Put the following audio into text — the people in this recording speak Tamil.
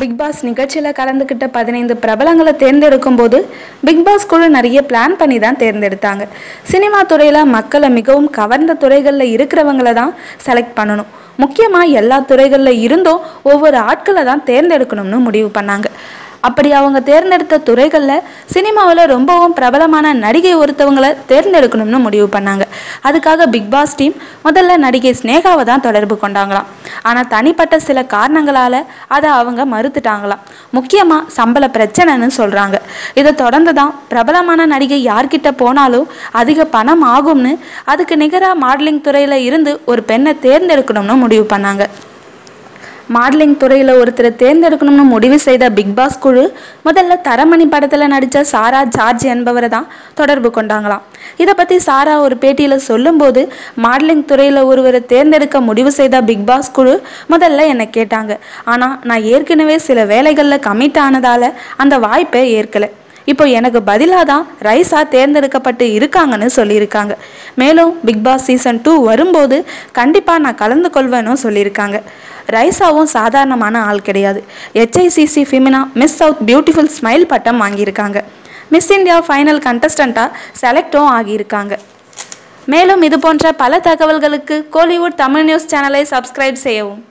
பிக் பாஸ் நிகழ்ச்சியில் கலந்துக்கிட்ட பதினைந்து பிரபலங்களை தேர்ந்தெடுக்கும் போது பிக் பாஸ் குழு நிறைய பிளான் பண்ணி தான் தேர்ந்தெடுத்தாங்க. சினிமா துறையில் மக்களை மிகவும் கவர்ந்த துறைகளில் இருக்கிறவங்கள தான் செலக்ட் பண்ணணும். முக்கியமாக எல்லா துறைகளில் இருந்தும் ஒவ்வொரு ஆட்களை தான் தேர்ந்தெடுக்கணும்னு முடிவு பண்ணாங்க. அப்படி அவங்க தேர்ந்தெடுத்த துறைகளில் சினிமாவில் ரொம்பவும் பிரபலமான நடிகை ஒருத்தவங்களை தேர்ந்தெடுக்கணும்னு முடிவு பண்ணாங்க. அதுக்காக பிக் பாஸ் டீம் முதல்ல நடிகை ஸ்னேகாவை தான் தொடர்பு கொண்டாங்களாம். ஆனால் தனிப்பட்ட சில காரணங்களால் அதை அவங்க மறுத்துட்டாங்களாம். முக்கியமாக சம்பள பிரச்சனைன்னு சொல்கிறாங்க இதை தொடர்ந்து தான் பிரபலமான நடிகை யார்கிட்ட போனாலும் அதிக பணம் ஆகும்னு அதுக்கு நிகராக மாடலிங் துறையில் இருந்து ஒரு பெண்ணை தேர்ந்தெடுக்கணும்னு முடிவு பண்ணாங்க. மாடலிங் துறையில் ஒருத்தரை தேர்ந்தெடுக்கணும்னு முடிவு செய்த பிக் பாஸ் குழு முதல்ல தரமணி படத்தில் நடித்த சாரா ஜார்ஜ் என்பவரை தான் தொடர்பு கொண்டாங்களாம். இதை பற்றி சாரா ஒரு பேட்டியில் சொல்லும்போது மாடலிங் துறையில் ஒருவரை தேர்ந்தெடுக்க முடிவு செய்த பிக் பாஸ் குழு முதல்ல என்னை கேட்டாங்க. ஆனால் நான் ஏற்கனவே சில வேலைகளில் கமிட் ஆனதால் அந்த வாய்ப்பை ஏற்கலை. இப்போ எனக்கு பதிலாக தான் ரைஸா தேர்ந்தெடுக்கப்பட்டு இருக்காங்கன்னு சொல்லியிருக்காங்க. மேலும் பிக் பாஸ் சீசன் டூ வரும்போது கண்டிப்பாக நான் கலந்து கொள்வேன்னு சொல்லியிருக்காங்க. ரைஸாவும் சாதாரணமான ஆள் கிடையாது. HICC Femina Miss South beautiful smile பட்டம் வாங்கியிருக்காங்க. மிஸ் இந்தியா ஃபைனல் கண்டஸ்டண்ட்டாக செலக்டும் ஆகியிருக்காங்க. மேலும் இது போன்ற பல தகவல்களுக்கு கோலிவுட் தமிழ் நியூஸ் சேனலை சப்ஸ்கிரைப் செய்யவும்.